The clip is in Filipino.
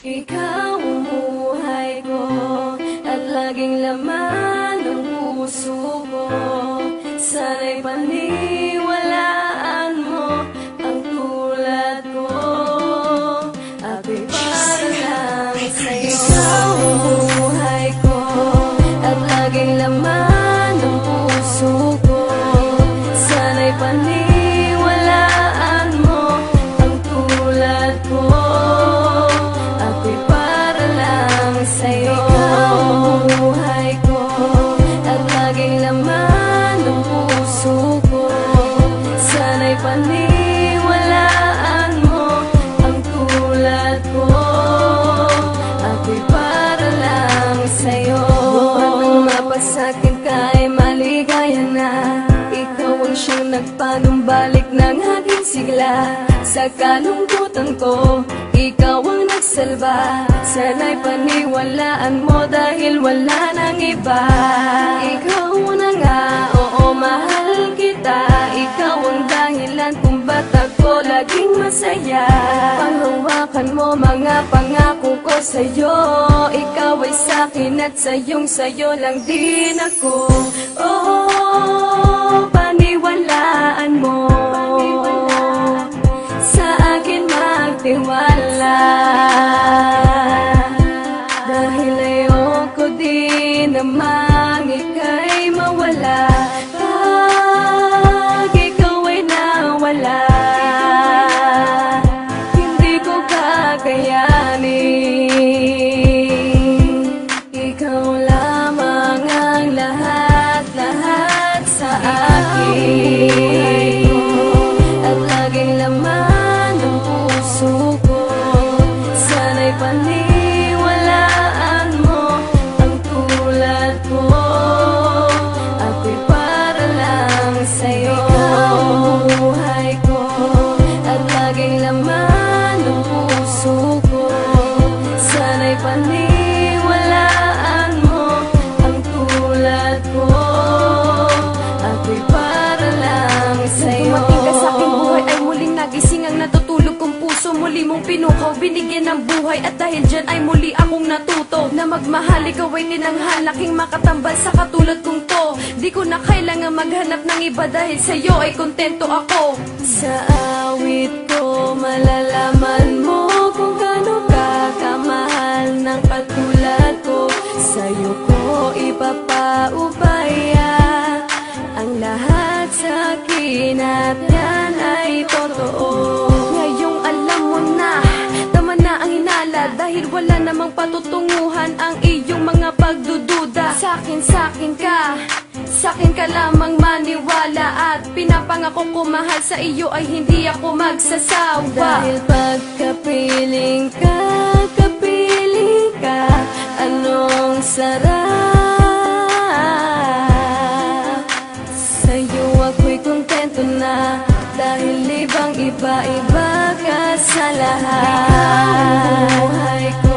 Ikaw ang buhay ko At laging laman ng puso ko. Sana'y paniwalaan paniwalaan mo. Ang tulad ko Ako'y para lang sa'yo. Nung mapasakin ka ay maligaya na. Ikaw ang siyang nagpanumbalik ng aking sigla. Sa kalungkutan ko, ikaw ang nagsalba. Sana'y paniwalaan mo dahil wala nang iba. Ikaw na nga, oo mahal kita ba't ako laging masaya. Panghawakan mo mga pangako ko sa'yo. Ikaw ay sa'kin at sa'yong sa'yo lang din ako. Oh, You. Nagising ang natutulog kong puso Muli mong pinukaw, binigyan ng buhay At dahil dyan ay muli akong natuto. Na magmahal, ikaw ay tinanghal. Aking makatambal sa katulad kong to. Di ko na kailangan maghanap ng iba Dahil sa'yo ay kontento ako. Sa awit ko malalaman wala namang patutunguhan ang iyong mga pagdududa. Sakin, sakin ka, sakin ka lamang maniwala At pinapangako ko mahal sa iyo ay hindi ako magsasawa. Dahil pagkapiling ka, kapiling ka Anong sarap? Sa'yo ako'y kontento na Dahil ibang iba-iba ka sa lahat. Ikaw ang buhay ko